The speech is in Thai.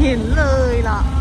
เห็นเลยล่ะ